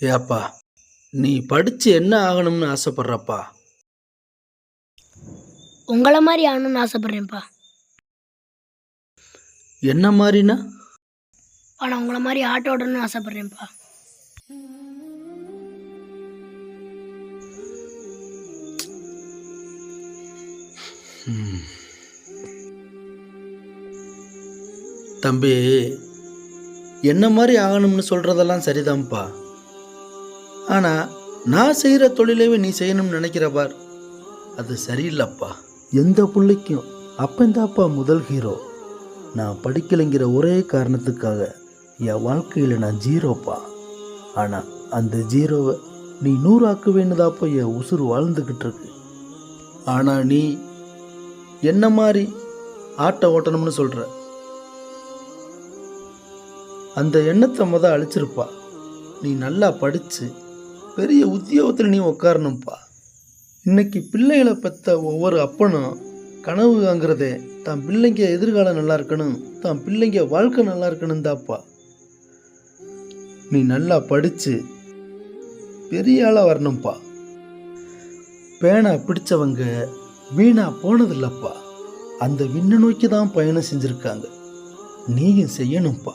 ஏப்பா நீ படிச்சு என்ன ஆகணும்னு ஆசைப்படுறப்பா? உங்களை மாதிரி ஆகணும்னு ஆசைப்பட்றேன்ப்பா. என்ன மாதிரினா? ஆனால் உங்களை மாதிரி ஆட்டோ ஓடணும்னு ஆசைப்பட்றேன்ப்பா. தம்பி என்ன மாதிரி ஆகணும்னு சொல்கிறதெல்லாம் சரிதான்ப்பா. ஆனால் நான் செய்கிற தொழிலவே நீ செய்யணும்னு நினைக்கிற பார். அது சரியில்லைப்பா. எந்த பிள்ளைக்கும் அப்பந்தாப்பா முதல் ஹீரோ. நான் படிக்கலைங்கிற ஒரே காரணத்துக்காக என் வாழ்க்கையில் நான் ஜீரோப்பா. ஆனால் அந்த ஜீரோவை நீ நூறாக்குவேன்னுதாப்பா என் உசுறு வாழ்ந்துக்கிட்டு இருக்கு ஆனால் நீ என்ன மாதிரி ஆட்டை ஓட்டணும்னு சொல்கிற அந்த எண்ணத்தை முத அழிச்சிருப்பா. நீ நல்லா படித்து பெரிய உத்தியோகத்தில் நீ உட்காரணும்ப்பா இன்னைக்கு பிள்ளைகளை பெற்ற ஒவ்வொரு அப்பனும் கனவு காங்கிறதே தான் பிள்ளைங்க எதிர்காலம் நல்லா இருக்கணும் தான் பிள்ளைங்க வாழ்க்கை நல்லா இருக்கணும் தாப்பா. நீ நல்லா படித்து பெரிய ஆளாக வரணும்ப்பா பேனா பிடிச்சவங்க வீணா போனதில்லப்பா. அந்த விண்ணை நோக்கி தான் பயணம் செஞ்சுருக்காங்க. நீயும் செய்யணும்ப்பா